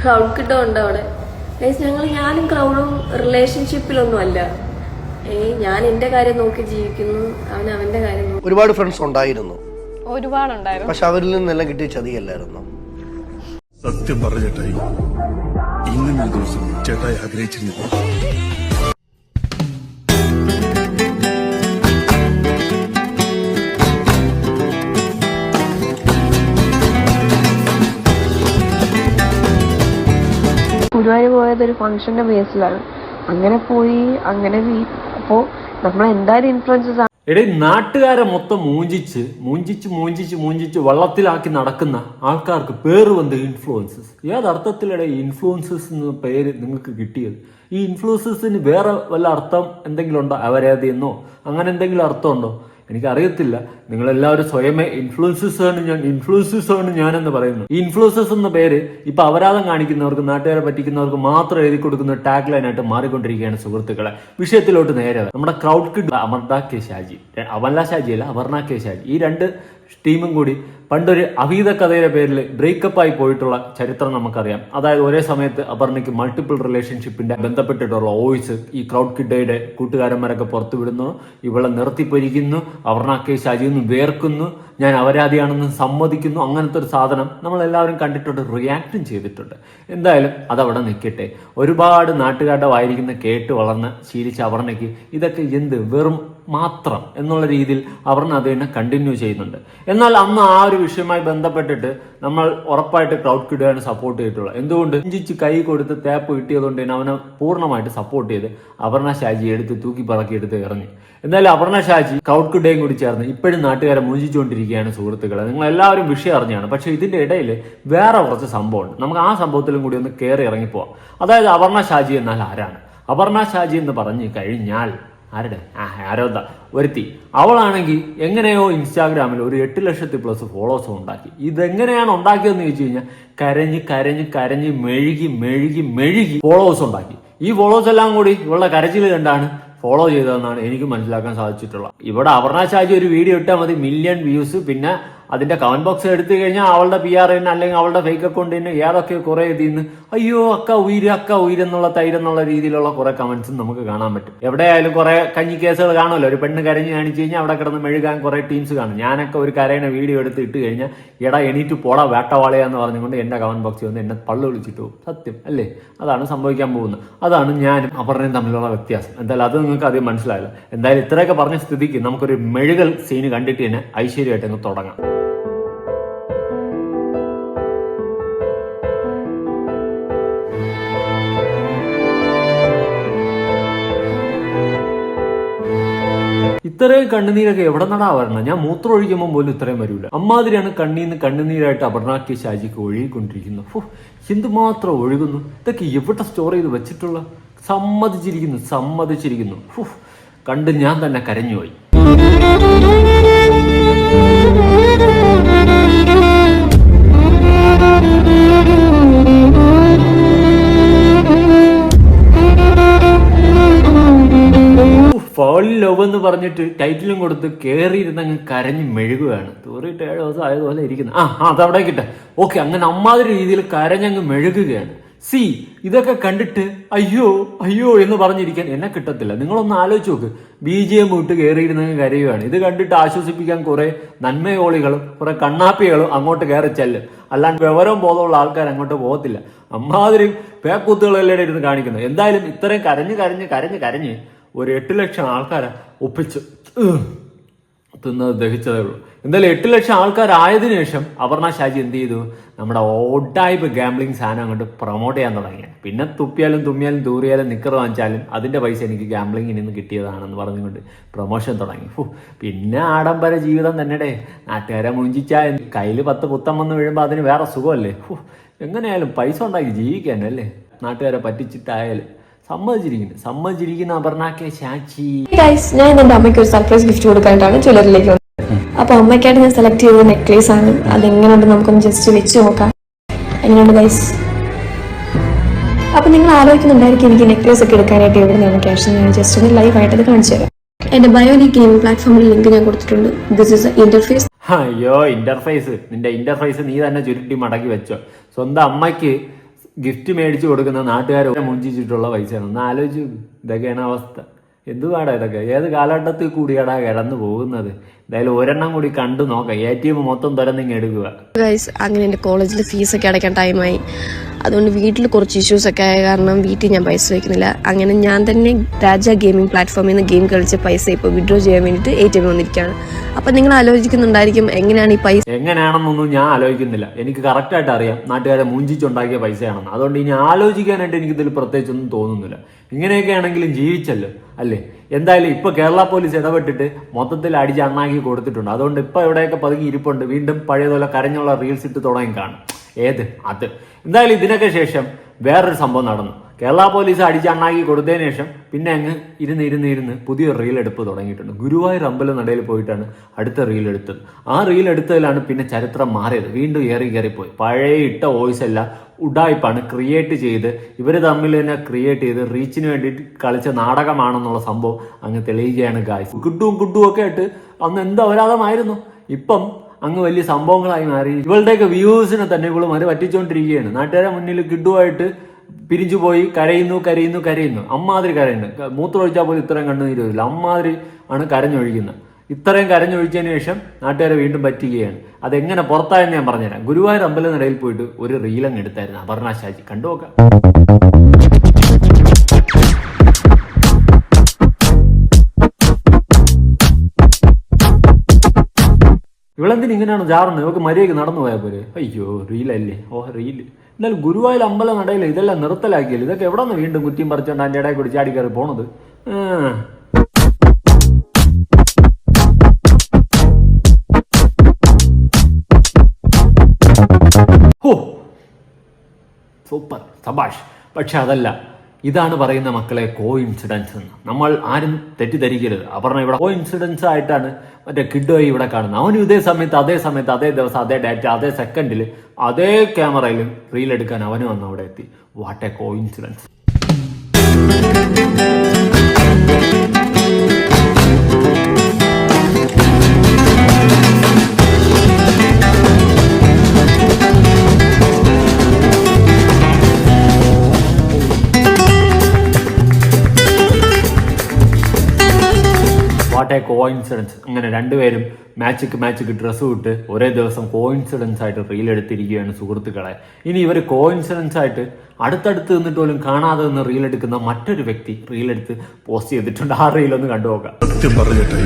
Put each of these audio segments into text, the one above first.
Crowd കിട്ടുന്നുണ്ട് അവിടെ. Guys ഞങ്ങൾ ഞാനും ക്രൗഡും റിലേഷൻഷിപ്പിലൊന്നും അല്ല ഞാൻ എന്റെ കാര്യം നോക്കി ജീവിക്കുന്നു അവൻ അവന്റെ കാര്യം നോക്കി ഒരുപാട് ഫ്രണ്ട്സ് ഉണ്ടായിരുന്നു. ഒരുപാടുണ്ടായിരുന്നു. പക്ഷെ അവരിൽ നിന്നെല്ലാം കിട്ടിയ ചതിയല്ലായിരുന്നു? സത്യം പറഞ്ഞ ചേട്ടായി ഇങ്ങനൊരു ദിവസം ചേട്ടായി ആഗ്രഹിച്ചിരുന്നില്ല. ഗുരുവായൂർ പോയത് ഒരു ഫംഗ്ഷന്റെ ബേസിലാണ്. അങ്ങനെ പോയി അങ്ങനെ അപ്പോൾ അപ്പോ നമ്മൾ എന്തായാലും ഇൻഫ്ലുവൻസസ് എടേ നാട്ടുകാരെ മൊത്തം മൂഞ്ചിച്ച് മൂഞ്ചിച്ച് മൂഞ്ചിച്ച് മൂഞ്ചിച്ച് വള്ളത്തിലാക്കി നടക്കുന്ന ആൾക്കാർക്ക് പേര് വന്ന് ഇൻഫ്ലുവൻസസ് ഏതർത്ഥത്തിലടെ ഇൻഫ്ലുവൻസസ് എന്ന പേര് നിങ്ങൾക്ക് കിട്ടിയത്? ഈ ഇൻഫ്ലുവൻസസിന് വേറെ വല്ല അർത്ഥം എന്തെങ്കിലും ഉണ്ടോ അവരേതെന്നോ അങ്ങനെ എന്തെങ്കിലും അർത്ഥമുണ്ടോ? എനിക്കറിയത്തില്ല. നിങ്ങളെല്ലാവരും സ്വയമേ ഇൻഫ്ലുവൻസേഴ്സ് ആണ് ഞാൻ ഇൻഫ്ലുവൻസേഴ്സ് ആണ് ഞാൻ എന്ന് പറയുന്നു. ഈ ഇൻഫ്ലുവൻസസ് എന്ന പേര് ഇപ്പൊ അപരാധം കാണിക്കുന്നവർക്ക് നാട്ടുകാരെ പറ്റിക്കുന്നവർക്ക് മാത്രം എഴുതി കൊടുക്കുന്ന ടാഗ് ലൈൻ ആയിട്ട് മാറിക്കൊണ്ടിരിക്കുകയാണ് സുഹൃത്തുക്കളെ. വിഷയത്തിലോട്ട് നേരെ. നമ്മുടെ ക്രൗഡ് കിഡ് അമർദ കെ ഷാജി അമല ഷാജി അല്ല അപർണ കെ ഷാജി ഈ രണ്ട് ടീമും കൂടി പണ്ടൊരു അവീത കഥയുടെ പേരിൽ ബ്രേക്കപ്പ് ആയി പോയിട്ടുള്ള ചരിത്രം നമുക്കറിയാം. അതായത് ഒരേ സമയത്ത് അപർണയ്ക്ക് മൾട്ടിപ്പിൾ റിലേഷൻഷിപ്പിന്റെ ബന്ധപ്പെട്ടിട്ടുള്ള വോയിസ് ഈ ക്രൗഡ് കിഡയുടെ കൂട്ടുകാരന്മാരൊക്കെ പുറത്തു വിടുന്നു ഇവളെ നിർത്തിപ്പൊരിക്കുന്നു അപർണ കെ ഷാജിന്ന് വേർക്കുന്നു ഞാൻ അപരാധിയാണെന്ന് സമ്മതിക്കുന്നു അങ്ങനത്തെ ഒരു സാധനം നമ്മൾ എല്ലാവരും കണ്ടിട്ടുണ്ട് റിയാക്റ്റും ചെയ്തിട്ടുണ്ട്. എന്തായാലും അതവിടെ നിൽക്കട്ടെ. ഒരുപാട് നാട്ടുകാരുടെ വായിരിക്കുന്ന കേട്ട് വളർന്ന് ശീലിച്ച അപർണയ്ക്ക് ഇതൊക്കെ എന്ത് വെറും മാത്രം എന്നുള്ള രീതിയിൽ അവർ അത് തന്നെ കണ്ടിന്യൂ ചെയ്യുന്നുണ്ട്. എന്നാൽ അന്ന് ആ ഒരു വിഷയവുമായി ബന്ധപ്പെട്ടിട്ട് നമ്മൾ ഉറപ്പായിട്ട് ക്രൗഡ് കിടുകയാണ് സപ്പോർട്ട് ചെയ്തിട്ടുള്ളത് എന്തുകൊണ്ട്? ഇഞ്ചിച്ച് കൈ കൊടുത്ത് തേപ്പ് കിട്ടിയതുകൊണ്ട് തന്നെ അവനെ പൂർണമായിട്ട് സപ്പോർട്ട് ചെയ്ത് അപർണ ഷാജി എടുത്ത് തൂക്കി പറക്കി എടുത്ത് ഇറങ്ങി എന്നാലും അപർണ ഷാജി ക്രൗഡ് കിടുകയും കൂടി ചേർന്ന് ഇപ്പോഴും നാട്ടുകാരെ മൂഞ്ചിച്ചുകൊണ്ടിരിക്കുകയാണ് സുഹൃത്തുക്കളെ. നിങ്ങൾ എല്ലാവരും വിഷയം അറിഞ്ഞാണ്. പക്ഷേ ഇതിന്റെ ഇടയിൽ വേറെ കുറച്ച് സംഭവമുണ്ട്. നമുക്ക് ആ സംഭവത്തിലും കൂടി ഒന്ന് കയറി ഇറങ്ങിപ്പോവാം. അതായത് അപർണ ഷാജി എന്നാൽ ആരാണ്? അപർണ ഷാജി എന്ന് പറഞ്ഞു കഴിഞ്ഞാൽ ആരുടെ? ആ ആരോദ ഒരുത്തി അവളാണെങ്കിൽ എങ്ങനെയോ ഇൻസ്റ്റാഗ്രാമിൽ ഒരു എട്ട് ലക്ഷത്തി പ്ലസ് ഫോളോവേഴ്സ് ഉണ്ടാക്കി. ഇതെങ്ങനെയാണ് ഉണ്ടാക്കിയതെന്ന് ചോദിച്ചു കഴിഞ്ഞാൽ കരഞ്ഞ് കരഞ്ഞ് കരഞ്ഞ് മെഴുകി മെഴുകി മെഴുകി ഫോളോവേഴ്സ് ഉണ്ടാക്കി. ഈ ഫോളോവേഴ്സ് എല്ലാം കൂടി ഇവളുടെ കരച്ചിൽ കണ്ടാണ് ഫോളോ ചെയ്തതെന്നാണ് എനിക്ക് മനസ്സിലാക്കാൻ സാധിച്ചിട്ടുള്ളത്. ഇവിടെ അപർണ ഒരു വീഡിയോ ഇട്ടാൽ മതി. മില്യൺ വ്യൂസ് പിന്നെ അതിന്റെ കമന്റ് ബോക്സ് എടുത്തു കഴിഞ്ഞാൽ അവളുടെ പി ആർ എൻ അല്ലെങ്കിൽ അവളുടെ ഫേക്ക് അക്കൗണ്ടിന് ഏതൊക്കെ കുറെ ഇതിന്ന് അയ്യോ അക്ക ഉയിര് അക്ക ഉയിര് എന്നുള്ള തൈരെന്നുള്ള രീതിയിലുള്ള കുറെ കമന്റ്സും നമുക്ക് കാണാൻ പറ്റും. എവിടെയായാലും കുറെ കഞ്ഞി കേസുകൾ കാണുമല്ലോ? ഒരു പെണ്ണ് കരഞ്ഞ് കാണിച്ചു കഴിഞ്ഞാൽ അവിടെ കിടന്ന് മെഴുകാൻ കുറെ ടീംസ് കാണും. ഞാനൊക്കെ ഒരു കരയണ വീഡിയോ എടുത്ത് ഇട്ട് കഴിഞ്ഞാൽ എടാ എണീറ്റ് പോടാ വേട്ടവാളയാന്ന് പറഞ്ഞുകൊണ്ട് എന്റെ കമന്റ് ബോക്സിൽ വന്ന് എന്നെ പള്ളു വിളിച്ചിട്ട് പോകും. സത്യം അല്ലേ? അതാണ് സംഭവിക്കാൻ പോകുന്നത്. അതാണ് ഞാനും അപർണയും തമ്മിലുള്ള വ്യത്യാസം. എന്തായാലും അത് നിങ്ങൾക്ക് ആദ്യം മനസ്സിലായല്ലോ. എന്തായാലും ഇത്രയൊക്കെ പറഞ്ഞ സ്ഥിതിക്ക് നമുക്കൊരു മെഴുകൽ സീന് കണ്ടിട്ട് തന്നെ ഐശ്വര്യമായിട്ട് തുടങ്ങാം. ഇത്രയും കണ്ണുനീരൊക്കെ എവിടെ നടാ വരണം? ഞാൻ മൂത്രം ഒഴിക്കുമ്പോൾ പോലും ഇത്രയും വരൂല. അമ്മാതിരിയാണ് കണ്ണീന്ന് കണ്ണുനീരായിട്ട് അപർണാക്കി ഷാജിക്ക് ഒഴുകിക്കൊണ്ടിരിക്കുന്നത് എന്തുമാത്രം ഒഴുകുന്നു? ഇതൊക്കെ എവിടെ സ്റ്റോർ ചെയ്ത് വെച്ചിട്ടുള്ള? സമ്മതിച്ചിരിക്കുന്നു സമ്മതിച്ചിരിക്കുന്നു. കണ്ട് ഞാൻ തന്നെ കരഞ്ഞുപോയി. ഫോൾ ലവ് എന്ന് പറഞ്ഞിട്ട് ടൈറ്റിലും കൊടുത്ത് കയറിയിരുന്ന് അങ്ങ് കരഞ്ഞ് മെഴുകുകയാണ്. തൂറിയിട്ട് ഏഴ് ദിവസം ആയതുപോലെ ഇരിക്കുന്നു. ആ അതവിടെ കിട്ടെ. ഓക്കെ അങ്ങനെ അമ്മാതിരി രീതിയിൽ കരഞ്ഞങ്ങ് മെഴുകുകയാണ്. സി ഇതൊക്കെ കണ്ടിട്ട് അയ്യോ അയ്യോ എന്ന് പറഞ്ഞിരിക്കാൻ എന്നെ കിട്ടത്തില്ല. നിങ്ങളൊന്ന് ആലോചിച്ച് നോക്ക്. ബി ജി എം വിട്ട് കയറിയിരുന്നങ്ങ് കരയുകയാണ്. ഇത് കണ്ടിട്ട് ആശ്വസിപ്പിക്കാൻ കുറെ നന്മയോളികളും കുറെ കണ്ണാപ്പികളും അങ്ങോട്ട് കയറി ചെല്ലും. അല്ലാണ്ട് വിവരം ബോധമുള്ള ആൾക്കാർ അങ്ങോട്ട് പോകത്തില്ല. അമ്മാതിരി പേക്കൂത്തുകളെല്ലാം ഇരുന്ന് കാണിക്കുന്നത് എന്തായാലും ഇത്രയും കരഞ്ഞ് കരഞ്ഞ് കരഞ്ഞ് കരഞ്ഞ് ഒരു എട്ട് ലക്ഷം ആൾക്കാരെ ഒപ്പിച്ച് തിന്നത് ദഹിച്ചതേ ഉള്ളൂ. എന്തായാലും എട്ട് ലക്ഷം ആൾക്കാരായതിനു ശേഷം അപർണ ഷാജി എന്ത് ചെയ്തു? നമ്മുടെ ഓട്ടായ്പ് ഗാംബ്ലിംഗ് സാധനം അങ്ങോട്ട് പ്രൊമോട്ട് ചെയ്യാൻ തുടങ്ങി. പിന്നെ തുപ്പിയാലും തുമ്മിയാലും തൂറിയാലും നിക്കർ വാങ്ങിച്ചാലും അതിന്റെ പൈസ എനിക്ക് ഗാംബ്ലിങ്ങിൽ നിന്ന് കിട്ടിയതാണെന്ന് പറഞ്ഞുകൊണ്ട് പ്രൊമോഷൻ തുടങ്ങി. പിന്നെ ആഡംബര ജീവിതം തന്നെടേ. നാട്ടുകാരെ മുഞ്ചിച്ചാൽ കയ്യിൽ പത്ത് പുത്തം വന്ന് വീഴുമ്പോൾ അതിന് വേറെ സുഖമല്ലേ? എങ്ങനെയായാലും പൈസ ഉണ്ടാക്കി ജീവിക്കാനല്ലേ? നാട്ടുകാരെ പറ്റിച്ചിട്ടായാലും. സമ്മതിച്ചിരിക്കുന്നു സമ്മതിച്ചിരിക്കുന്ന അപർണാക്കെ ചാച്ചി ഗൈസ് ഞാൻ എന്റെ അമ്മയ്ക്ക് ഒരു സർപ്രൈസ് ഗിഫ്റ്റ് കൊടുക്കാനായിട്ടാണ് ജ്വല്ലറിലേക്ക് വന്നത്. അപ്പൊ അമ്മയ്ക്കായിട്ട് ഞാൻ സെലക്ട് ചെയ്ത നെക്ലേസ് ആണ്. അതെങ്ങനെയുണ്ട് നമുക്കൊന്ന് ജസ്റ്റ് വെച്ച് നോക്കാം. എങ്ങനെയുണ്ട് ഗൈസ് അപ്പൊ നിങ്ങൾ ആലോചിക്കുന്നുണ്ടായിരിക്കും എനിക്ക് നെക്ലേസ് ഒക്കെ എടുക്കാനായിട്ട് എവിടെ നിന്നാണ് ക്യാഷ് ഞാൻ ജസ്റ്റ് ഒന്ന് ലൈവ് ആയിട്ട് അത് കാണിച്ചു തരാം. എന്റെ ബയോലി ഗെയിമിംഗ് പ്ലാറ്റ്ഫോമിൽ ലിങ്ക് ഞാൻ കൊടുത്തിട്ടുണ്ട്. ദിസ് ഇസ് ഇന്റർഫേസ് അയ്യോ ഇന്റർഫേസ് നിന്റെ ഇന്റർഫേസ് നീ തന്നെ ചുരുട്ടി മടക്കി വെച്ചോ. സ്വന്തം അമ്മയ്ക്ക് ഗിഫ്റ്റ് മേടിച്ചു കൊടുക്കുന്ന നാട്ടുകാർ മുഞ്ചിച്ചിട്ടുള്ള പൈസയാണ്. ഒന്ന് ആലോചിച്ച് ഇതൊക്കെയാണ് അവസ്ഥ. എന്തുവാടാ ഇതൊക്കെ? ഏത് കാലഘട്ടത്തിൽ കൂടിയാടാ കിടന്നു പോകുന്നത്? എന്തായാലും ഒരെണ്ണം കൂടി കണ്ടു നോക്കാം. എ ടി എം മൊത്തം തുറന്നിങ്ങ് എടുക്കുക. ഗൈസ് അങ്ങനെ എന്റെ കോളേജിൽ ഫീസൊക്കെ അടയ്ക്കാൻ ടൈമായി അതുകൊണ്ട് വീട്ടിൽ കുറച്ച് ഇഷ്യൂസ് ഒക്കെ ആയ കാരണം വീട്ടിൽ ഞാൻ പൈസ വയ്ക്കുന്നില്ല. അങ്ങനെ ഞാൻ തന്നെ രാജ ഗെയിമിംഗ് പ്ലാറ്റ്ഫോമിൽ നിന്ന് ഗെയിം കളിച്ച പൈസ ഇപ്പോൾ വിഡ്രോ ചെയ്യാൻ വേണ്ടിയിട്ട് എ ടി എം വന്നിരിക്കുകയാണ്. അപ്പം നിങ്ങൾ ആലോചിക്കുന്നുണ്ടായിരിക്കും എങ്ങനെയാണ് ഈ പൈസ എങ്ങനെയാണെന്നൊന്നും ഞാൻ ആലോചിക്കുന്നില്ല. എനിക്ക് കറക്റ്റായിട്ട് അറിയാം. നാട്ടുകാരെ മുഞ്ചിച്ചുണ്ടാക്കിയ പൈസയാണെന്ന്. അതുകൊണ്ട് ഇനി ആലോചിക്കാനായിട്ട് എനിക്ക് ഇതിൽ പ്രത്യേകിച്ചൊന്നും തോന്നുന്നില്ല. ഇങ്ങനെയൊക്കെ ആണെങ്കിലും ജീവിച്ചല്ലോ അല്ലേ? എന്തായാലും ഇപ്പൊ കേരള പോലീസ് ഇടപെട്ടിട്ട് മൊത്തത്തിൽ അടിച്ച് അണ്ണാക്കി കൊടുത്തിട്ടുണ്ട്. അതുകൊണ്ട് ഇപ്പൊ എവിടെയൊക്കെ പതുങ്ങി ഇരിപ്പുണ്ട്. വീണ്ടും പഴയതുപോലെ കരഞ്ഞുള്ള റീൽസ് ഇട്ട് തുടങ്ങി കാണും. ഏത്? അത്. എന്തായാലും ഇതിനൊക്കെ ശേഷം വേറൊരു സംഭവം നടന്നു. കേരള പോലീസ് അടിച്ചണ്ണാക്കി കൊടുത്തതിന് ശേഷം പിന്നെ അങ്ങ് ഇരുന്ന് ഇരുന്ന് ഇരുന്ന് പുതിയ റീൽ എടുപ്പ് തുടങ്ങിയിട്ടുണ്ട്. ഗുരുവായൂർ അമ്പലം നടയിൽ പോയിട്ടാണ് അടുത്ത റീൽ എടുത്തത്. ആ റീൽ എടുത്തതിലാണ് പിന്നെ ചരിത്രം മാറിയത്. വീണ്ടും ഏറി കയറിപ്പോയി പഴയ ഇട്ട വോയിസ് എല്ലാം ഉഡായിപ്പാണ് ക്രിയേറ്റ് ചെയ്ത് ഇവർ തമ്മിൽ തന്നെ ക്രിയേറ്റ് ചെയ്ത് റീച്ചിന് വേണ്ടിയിട്ട് കളിച്ച നാടകമാണെന്നുള്ള സംഭവം അങ്ങ് തെളിയിക്കുകയാണ് ഗായ്സ് കുട്ടും കുട്ടും ഒക്കെ ആയിട്ട് അന്ന് എന്ത് അപരാധമായിരുന്നു? ഇപ്പം അങ്ങ് വലിയ സംഭവങ്ങളായി മാറി. ഇവളുടെയൊക്കെ വ്യൂസിനെ തന്നെ ഇവളും മറി പറ്റിച്ചുകൊണ്ടിരിക്കുകയാണ് നാട്ടുകാരെ മുന്നിൽ കിഡുവായിട്ട് പിരിഞ്ഞു പോയി കരയുന്നു കരയുന്നു കരയുന്നു. അമ്മാതിരി കരയുന്നു. മൂത്രമൊഴിച്ചാൽ പോലും ഇത്രയും കണ്ണുനീര് വരില്ല. അമ്മാതിരി ആണ് കരഞ്ഞൊഴിക്കുന്നത്. ഇത്രയും കരഞ്ഞൊഴിച്ചതിന് ശേഷം നാട്ടുകാരെ വീണ്ടും പറ്റുകയാണ് അതെങ്ങനെ പുറത്തായെന്ന് ഞാൻ പറഞ്ഞുതരാം. ഗുരുവായൂർ അമ്പലം നടയിൽ പോയിട്ട് ഒരു റീലങ്ങ് എടുത്തായിരുന്നു അപർണ ഷാജി കണ്ടു നോക്കാം. ഇവളെന്തിന് ഇങ്ങനെയാണ് ജാറുന്നത് ഇവക്ക് മര്യാദയ്ക്ക് നടന്നു പോയാൽ പോരെ. അയ്യോ റീലല്ലേ ഓ റീൽ എന്നാലും ഗുരുവായൂർ അമ്പലം നടയിൽ ഇതെല്ലാം നിർത്തലാക്കിയല്ലോ? ഇതൊക്കെ എവിടെ നിന്ന് വീണ്ടും കുറ്റിയും പറിച്ചോണ്ട് അതിന്റെ ഇടയിൽ കൂടി ചാടി കയറി പോണത്? സൂപ്പർ. സബാഷ് പക്ഷെ അതല്ല. ഇതാണ് പറയുന്ന മക്കളെ കോ ഇൻസിഡൻസ് എന്ന്. നമ്മൾ ആരും തെറ്റിദ്ധരിക്കരുത്. അപർണ ഇവിടെ കോ ഇൻസിഡൻസ് ആയിട്ടാണ് മറ്റേ കിഡോയി ഇവിടെ കാണുന്നത്. അവനും ഇതേ സമയത്ത് അതേ സമയത്ത് അതേ ദിവസം അതേ ഡാറ്റ അതേ സെക്കൻഡിൽ അതേ ക്യാമറയിൽ റീൽ എടുക്കാൻ അവനും വന്ന് അവിടെ എത്തി. What a coincidence what coincidence അങ്ങനെ രണ്ടുപേരും മാച്ചിക്ക് മാച്ചിക്ക് ഡ്രസ്സ് ഇട്ട് ഒരേ ദിവസം കോയിൻസിഡൻസ് ആയിട്ട് റീൽ എടുത്തിരിക്കുകയാണ് സുഹൃത്തുക്കളെ. ഇനി ഇവർ കോയിൻസിഡൻസ് ആയിട്ട് അടുത്തടുത്ത് നിന്നിട്ട് പോലും കാണാതെ നിന്ന് റീൽ എടുക്കുന്ന മറ്റൊരു വ്യക്തി റീൽ എടുത്ത് പോസ്റ്റ് ചെയ്തിട്ടുണ്ട്. ആ റീൽ ഒന്ന് കണ്ടു നോക്കാം സത്യം പറഞ്ഞിട്ട്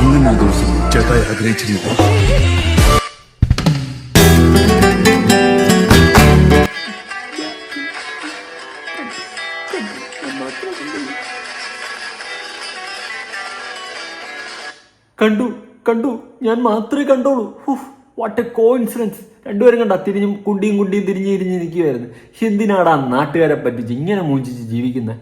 ഇങ്ങനെ ദിവസം ചേട്ടായി ആഗ്രഹിച്ചിരുന്നു കണ്ടു. ഞാൻ മാത്രമേ കണ്ടോളൂ വാട്ട് എ കോയിൻസിഡൻസ് രണ്ടുപേരും കണ്ട തിരിഞ്ഞും കുണ്ടിയും കുണ്ടിയും തിരിഞ്ഞ് തിരിഞ്ഞ് നിൽക്കുമായിരുന്നു എന്തിനാടാ നാട്ടുകാരെ പറ്റിച്ച് ഇങ്ങനെ മൂഞ്ചിച്ച് ജീവിക്കുന്നത്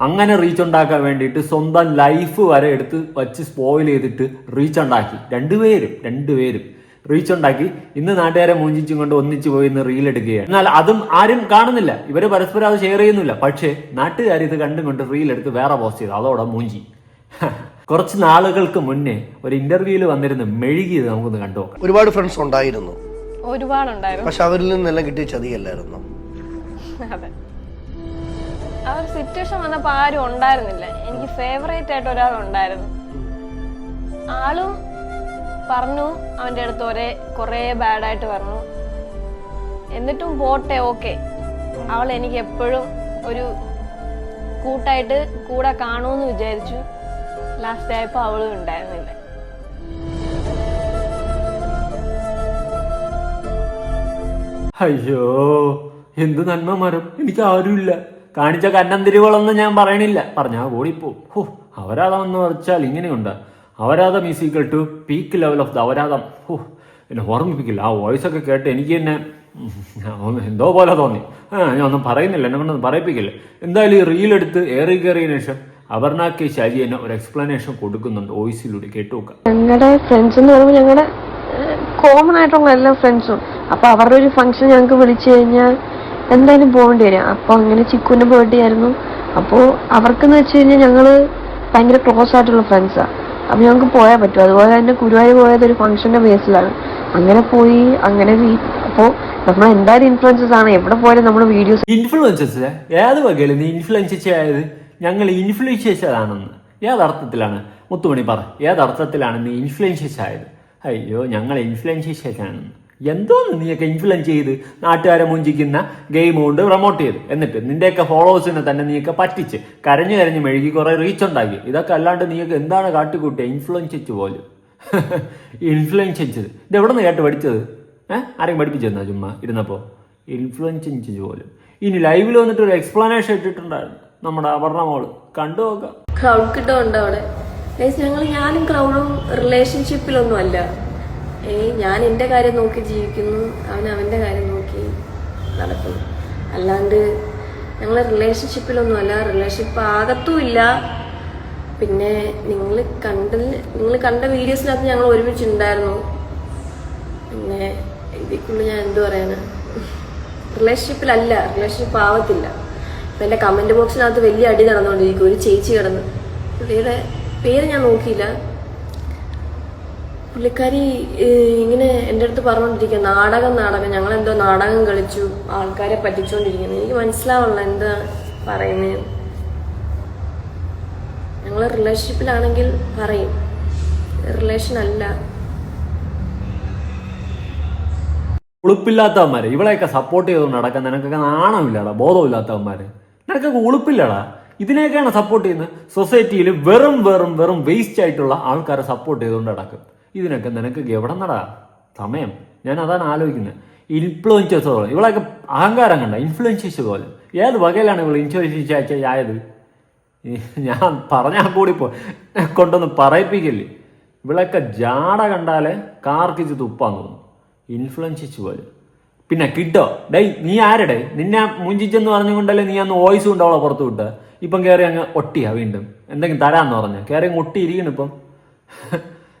അങ്ങനെ റീച്ച് ഉണ്ടാക്കാൻ വേണ്ടിയിട്ട് സ്വന്തം ലൈഫ് വരെ എടുത്ത് വച്ച് സ്പോയിൽ ചെയ്തിട്ട് റീച്ച് ഉണ്ടാക്കി. രണ്ടുപേരും രണ്ടുപേരും റീച്ച് ഉണ്ടാക്കി. ഇന്ന് നാട്ടുകാരെ മൂഞ്ചിച്ചും കൊണ്ട് ഒന്നിച്ചു പോയി ഇന്ന് റീൽ എടുക്കുകയാണ്. എന്നാൽ അതും ആരും കാണുന്നില്ല. ഇവർ പരസ്പരം അത് ഷെയർ ചെയ്യുന്നില്ല. പക്ഷേ നാട്ടുകാർ ഇത് കണ്ടും കൊണ്ട് റീൽ എടുത്ത് വേറെ പോസ്റ്റ് ചെയ്തു. അതോടെ മൂഞ്ചി. കുറച്ച് നാളുകൾക്ക് മുന്നേ ഒരു ഇന്റർവ്യൂവിൽ വന്നിരുന്ന മെഴുകിയത് നമുക്കൊന്ന് കണ്ടു നോക്കാം. ഒരുപാട് ഫ്രണ്ട്സ് ഉണ്ടായിരുന്നു. ഒരുപാടുണ്ടായിരുന്നു. പക്ഷെ അവരിൽ നിന്നെല്ലാം കിട്ടിയ ചതിയല്ലായിരുന്നു? അതെ. ആ ഒരു സിറ്റുവേഷൻ വന്നപ്പോ ആരും ഉണ്ടായിരുന്നില്ല. എനിക്ക് ഫേവറേറ്റ് ആയിട്ട് ഒരാൾ ഉണ്ടായിരുന്നു. ആളും പറഞ്ഞു അവന്റെ അടുത്ത് ഒരേ കൊറേ ബാഡായിട്ട് പറഞ്ഞു. എന്നിട്ടും പോട്ടെ ഓക്കെ അവൾ എനിക്ക് എപ്പോഴും ഒരു കൂട്ടായിട്ട് കൂടെ കാണുമെന്ന് വിചാരിച്ചു. ലാസ്റ്റ് ആയപ്പോ അവളും ഉണ്ടായിരുന്നില്ല അയ്യോ എന്ത് നന്മ മരം. എനിക്ക് ആരുമില്ല. കാണിച്ച കന്നന്തിരികളൊന്നും ഞാൻ പറയണില്ല. പറഞ്ഞാ ഓടിപ്പോ. ഹോ അവരാധം എന്ന് വെച്ചാൽ ഇങ്ങനെയുണ്ട്. അവരാധം is equal to peak level of the അവരാധം ഹോ എന്നെ ഓർമ്മിപ്പിക്കില്ല. ആ വോയിസ് ഒക്കെ കേട്ട് എനിക്ക് തന്നെ എന്തോ പോലെ തോന്നി. ആ ഞാൻ ഒന്നും പറയുന്നില്ല. എന്നെ കൊണ്ടൊന്നും പറയിപ്പിക്കില്ല. എന്തായാലും ഈ റീൽ എടുത്ത് ഏറി കയറിയതിനു ശേഷം അപർണ കെ ഷാജി എന്നെ ഒരു എക്സ്പ്ലനേഷൻ കൊടുക്കുന്നുണ്ട്. വോയിസിലൂടെ കേട്ടു നോക്കാം ഞങ്ങളുടെ ഫ്രണ്ട്സ് എന്ന് പറയുമ്പോൾ ഞങ്ങളുടെ കോമൺ ആയിട്ടുള്ള എല്ലാ ഫ്രണ്ട്സും അപ്പൊ അവരുടെ ഒരു ഫംഗ്ഷൻ ഞങ്ങൾക്ക് വിളിച്ചു കഴിഞ്ഞാൽ എന്തായാലും പോകേണ്ടി വരും. അപ്പൊ അങ്ങനെ ചിക്കുവിന്റെ ബർത്ത്ഡേ ആയിരുന്നു. അപ്പോൾ അവർക്കെന്ന് വെച്ച് കഴിഞ്ഞാൽ ഞങ്ങൾ ഭയങ്കര ക്ലോസ് ആയിട്ടുള്ള ഫ്രണ്ട്സാ അപ്പൊ ഞങ്ങൾക്ക് പോയാൽ പറ്റും. അതുപോലെ തന്നെ ഗുരുവായൂർ പോയത് ഒരു ഫംഗ്ഷന്റെ ബേസിലാണ് അങ്ങനെ പോയി അങ്ങനെ അപ്പോൾ നമ്മൾ എന്തായാലും ഇൻഫ്ലുവൻസസ് ആണ്. എവിടെ പോയാലും നമ്മൾ വീഡിയോസ് ഇൻഫ്ലുവൻസസ് ഏത് വകയിലും? നീ ഇൻഫ്ലുവൻസ് ആയത് ഞങ്ങൾ ഇൻഫ്ലുവൻഷ്യസാണെന്ന്. ഏതർത്ഥത്തിലാണ്? മുത്തുമണി പറ. ഏതർത്ഥത്തിലാണ് നീ ഇൻഫ്ലുവൻഷ്യസ് ആയത് അയ്യോ ഞങ്ങൾ ഇൻഫ്ലുവൻഷ്യസാണെന്ന്. എന്തോന്ന് നീയൊക്കെ ഇൻഫ്ലുവൻസ് ചെയ്ത് നാട്ടുകാരെ മുഞ്ചിക്കുന്ന ഗെയിം കൊണ്ട് പ്രൊമോട്ട് ചെയ്ത്? എന്നിട്ട് നിന്റെയൊക്കെ ഫോളോവേഴ്സിനെ തന്നെ നീയൊക്കെ പറ്റിച്ച് കരഞ്ഞു കരഞ്ഞ് മെഴുകി കുറെ റീച്ച് ഉണ്ടാക്കി ഇതൊക്കെ അല്ലാണ്ട് നീയൊക്കെ എന്താണ് കാട്ടിക്കൂട്ടിയ? ഇൻഫ്ലുവൻസ് പോലും. ഇൻഫ്ലുവൻസ് ഇത് എവിടെ നിന്ന് കേട്ട് പഠിച്ചത്? ഏഹ് ആരെയും പഠിപ്പിച്ചെന്നാ ചുമ്മാ ഇരുന്നപ്പോ? ഇൻഫ്ലുവൻസ് പോലും. ഇനി ലൈവിൽ വന്നിട്ട് ഒരു എക്സ്പ്ലനേഷൻ ഇട്ടിട്ടുണ്ടായിരുന്നു. നമ്മുടെ അപർണ മോൾ കണ്ടു നോക്കാം. ക്രൗഡ് കിട്ടുന്നുണ്ട് അവിടെ. ഞങ്ങൾ ഞാനും ക്രൗഡും റിലേഷൻഷിപ്പിലൊന്നും അല്ല ഏയ് ഞാൻ എന്റെ കാര്യം നോക്കി ജീവിക്കുന്നു. അവൻ അവന്റെ കാര്യം നോക്കി നടക്കുന്നു. അല്ലാണ്ട് ഞങ്ങൾ റിലേഷൻഷിപ്പിലൊന്നും അല്ല റിലേഷൻഷിപ്പ് ആകത്തും ഇല്ല. പിന്നെ നിങ്ങൾ കണ്ട നിങ്ങൾ കണ്ട വീഡിയോസിനകത്ത് ഞങ്ങൾ ഒരുമിച്ചുണ്ടായിരുന്നു. പിന്നെ ഇതിക്കുള്ള ഞാൻ എന്തു പറയാനാ റിലേഷൻഷിപ്പിലല്ല റിലേഷൻഷിപ്പ് ആവത്തില്ല. എന്റെ കമന്റ് ബോക്സിനകത്ത് വലിയ അടി നടന്നുകൊണ്ടിരിക്കും. ഒരു ചേച്ചി കിടന്ന്. പുള്ളിയുടെ പേര് ഞാൻ നോക്കിയില്ല. പുള്ളിക്കാരി ഇങ്ങനെ എന്റെ അടുത്ത് പറഞ്ഞുകൊണ്ടിരിക്കുക. നാടകം നാടകം. ഞങ്ങൾ എന്തോ നാടകം കളിച്ചു. ആൾക്കാരെ പറ്റിച്ചുകൊണ്ടിരിക്കുന്നു എനിക്ക് മനസ്സിലാവുള്ള എന്താ പറയുന്നത് ഞങ്ങൾ റിലേഷൻഷിപ്പിലാണെങ്കിൽ പറയും. റിലേഷൻ അല്ല. ഉളുപ്പില്ലാത്തവന്മാരെ. ഇവളെയൊക്കെ സപ്പോർട്ട് ചെയ്തുകൊണ്ട് നടക്കാൻ നിനക്കൊക്കെ നാണമില്ലടാ. ബോധമില്ലാത്തവന്മാര്. നിനക്കൊക്കെ ഉളുപ്പില്ലടാ. ഇതിനെയൊക്കെയാണ് സപ്പോർട്ട് ചെയ്യുന്നത്. സൊസൈറ്റിയിൽ വെറും വെറും വെറും വേസ്റ്റ് ആയിട്ടുള്ള ആൾക്കാരെ സപ്പോർട്ട് ചെയ്തുകൊണ്ട് നടക്കും. ഇതിനൊക്കെ നിനക്ക് എവിടെ നടാ സമയം. ഞാൻ അതാണ് ആലോചിക്കുന്നത്. ഇൻഫ്ലുവൻസേഴ്സ് പോലെ. ഇവളൊക്കെ അഹങ്കാരം കണ്ട. ഇൻഫ്ലുവൻസേഴ്സ് പോലെ. ഏത് വകയിലാണ് ഇവൾ ഇൻഫ്ലുവൻസ് ആയത്? ഞാൻ പറഞ്ഞാൽ കൂടി പോ കൊണ്ടൊന്ന് പറയിപ്പിക്കില്ലേ. ഇവളൊക്കെ ജാട കണ്ടാലേ കാർക്കിച്ച് തുപ്പാന്ന് തോന്നും. ഇൻഫ്ലുവൻസിച്ച് പോലെ. പിന്നെ കിട്ടോ? ഡേയ് നീ ആരടെ നിന്നെ മുഞ്ചിച്ചെന്ന് പറഞ്ഞുകൊണ്ടല്ലേ നീ അന്ന് വോയിസ് കൊണ്ട് പുറത്തു വിട്ട്. ഇപ്പം കയറി അങ്ങ് ഒട്ടിയാ വീണ്ടും. എന്തെങ്കിലും തരാന്ന് പറഞ്ഞു. കയറി അങ്ങ് ഒട്ടിയിരിക്കണം ഇപ്പം.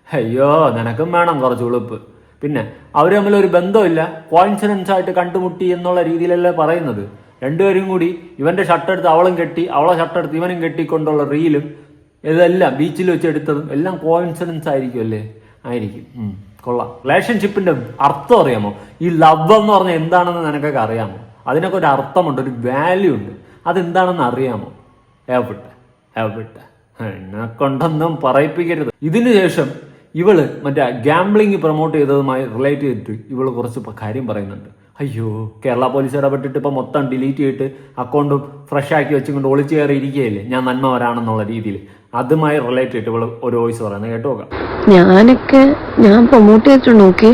അയ്യോ നിനക്കും വേണം കുറച്ച് ഉളുപ്പ്. പിന്നെ അവർ തമ്മിൽ ഒരു ബന്ധമില്ല. കോയിൻസിഡൻസ് ആയിട്ട് കണ്ടുമുട്ടി എന്നുള്ള രീതിയിലല്ലേ പറയുന്നത്. രണ്ടുപേരും കൂടി ഇവന്റെ ഷർട്ട് എടുത്ത് അവളും കെട്ടി അവളെ ഷർട്ട് എടുത്ത് ഇവനും കെട്ടിക്കൊണ്ടുള്ള റീലും ഇതെല്ലാം ബീച്ചിൽ വെച്ച് എടുത്തതും എല്ലാം കോയിൻസിഡൻസ് ആയിരിക്കും അല്ലേ ആയിരിക്കും. കൊള്ളാം. റിലേഷൻഷിപ്പിന്റെ അർത്ഥം അറിയാമോ? ഈ ലവ് എന്ന് പറഞ്ഞാൽ എന്താണെന്ന് നിനക്കൊക്കെ അറിയാമോ? അതിനൊക്കെ ഒരു അർത്ഥമുണ്ട് ഒരു വാല്യൂ ഉണ്ട്. അതെന്താണെന്ന് അറിയാമോ? എവിടെ? എവിടെ? എന്നെ കൊണ്ടൊന്നും പറയിപ്പിക്കരുത്. ഇതിനുശേഷം ഇവൾ മറ്റേ ഗാംബ്ലിംഗ് പ്രൊമോട്ട് ചെയ്തതുമായി റിലേറ്റ് ചെയ്തിട്ട് ഇവൾ കുറച്ച് കാര്യം പറയുന്നുണ്ട്. അയ്യോ കേരള പോലീസ് ഇടപെട്ടിട്ട് ഇപ്പൊ മൊത്തം ഡിലീറ്റ് ചെയ്തിട്ട് അക്കൗണ്ട് ഫ്രഷ് ആക്കി വെച്ചുകൊണ്ട് ഒളിച്ചു കയറി ഇരിക്കുകയല്ലേ ഞാൻ നന്മവരാണെന്നുള്ള രീതിയിൽ. അതുമായി റിലേറ്റ് ചെയ്തിട്ട് ഇവൾ ഒരു വോയിസ് പറയുന്നത് കേട്ടോ നോക്കാം. ഞാനൊക്കെ ഞാൻ പ്രൊമോട്ട് ചെയ്തിട്ടുണ്ട് നോക്കി.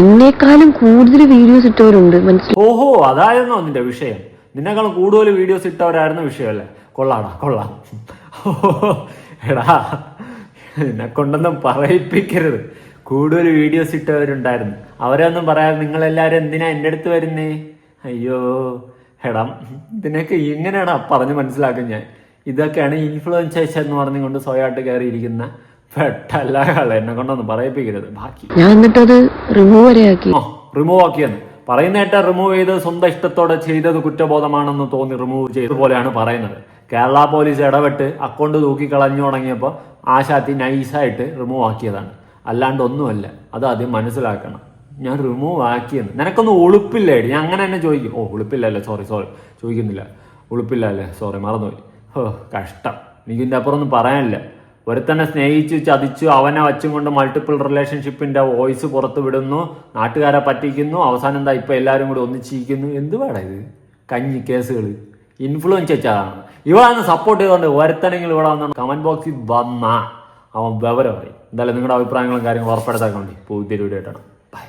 എന്നെക്കാളും കൂടുതൽ വീഡിയോസ് ഇട്ടവരുണ്ട് മനസ്സിലായി ഓഹോ അതായിരുന്നോ നിന്റെ വിഷയം. നിന്നെക്കാളും കൂടുതൽ വീഡിയോസ് ഇട്ടവരായിരുന്ന വിഷയമല്ലേ? കൊള്ളാടാ കൊള്ളാം. എടാ എന്നെ കൊണ്ടൊന്നും പറയിപ്പിക്കരുത്. കൂടുതൽ വീഡിയോസ് ഇട്ടവരുണ്ടായിരുന്നു. അവരൊന്നും പറയാതെ നിങ്ങളെല്ലാവരും എന്തിനാ എന്റെ അടുത്ത് വരുന്നേ? അയ്യോ എടാ ഇതിനൊക്കെ ഇങ്ങനെയാടാ പറഞ്ഞ് മനസ്സിലാക്കും ഞാൻ? ഇതൊക്കെയാണ് ഇൻഫ്ലുവൻസേഷൻ എന്ന് പറഞ്ഞുകൊണ്ട് സ്വയമായിട്ട് കയറിയിരിക്കുന്ന പെട്ടല്ല എന്നെ കൊണ്ടൊന്നും പറയിപ്പിക്കരുത്. ബാക്കി. ഞാൻ എന്നിട്ടത് റിമൂവ് വരെ ആക്കി. ഓ റിമൂവ് ആക്കിയെന്ന്. പറയുന്ന കേട്ട റിമൂവ് ചെയ്ത് സ്വന്തം ഇഷ്ടത്തോടെ ചെയ്തത് കുറ്റബോധമാണെന്ന് തോന്നി റിമൂവ് ചെയ്തതുപോലെയാണ് പറയുന്നത്. കേരള പോലീസ് ഇടപെട്ട് അക്കൗണ്ട് തൂക്കി കളഞ്ഞു തുടങ്ങിയപ്പോൾ ആശാത്തി നൈസായിട്ട് റിമൂവ് ആക്കിയതാണ്. അല്ലാണ്ട് ഒന്നുമല്ല അത് ആദ്യം മനസ്സിലാക്കണം. ഞാൻ റിമൂവ് ആക്കിയെന്ന്. നിനക്കൊന്നും ഉളുപ്പില്ലേടി. ഞാൻ അങ്ങനെ തന്നെ ചോദിക്കും. ഓ ഉളുപ്പില്ലല്ലേ? സോറി സോറി ചോദിക്കുന്നില്ല. ഉളുപ്പില്ല അല്ലേ സോറി മറന്നുപോയി. ഓ കഷ്ടം. എനിക്ക് ഇതിന്റെ അപ്പുറം ഒന്നും പറയാനില്ല. ഒരുത്തനെ സ്നേഹിച്ച് ചതിച്ചു അവനെ വച്ചും കൊണ്ട് മൾട്ടിപ്പിൾ റിലേഷൻഷിപ്പിന്റെ വോയിസ് പുറത്ത് വിടുന്നു നാട്ടുകാരെ പറ്റിക്കുന്നു അവസാനം എന്താ ഇപ്പൊ എല്ലാവരും കൂടി ഒന്നിച്ചിരിക്കുന്നു എന്ത് വേണം ഇത്? കഞ്ഞി കേസുകൾ ഇൻഫ്ലുവൻസ് വെച്ചതാണ് ഇവളാണ് സപ്പോർട്ട് ചെയ്തുകൊണ്ട് ഒരുത്തനെങ്കിലും ഇവിടെ വന്നു കമന്റ് ബോക്സിൽ വന്നാ. അവൻ വിവരമായി എന്തായാലും നിങ്ങളുടെ അഭിപ്രായങ്ങളും കാര്യങ്ങളും ഉറപ്പെടുത്താൻ വേണ്ടി പുതിയ വീഡിയോ ഇട്ടണം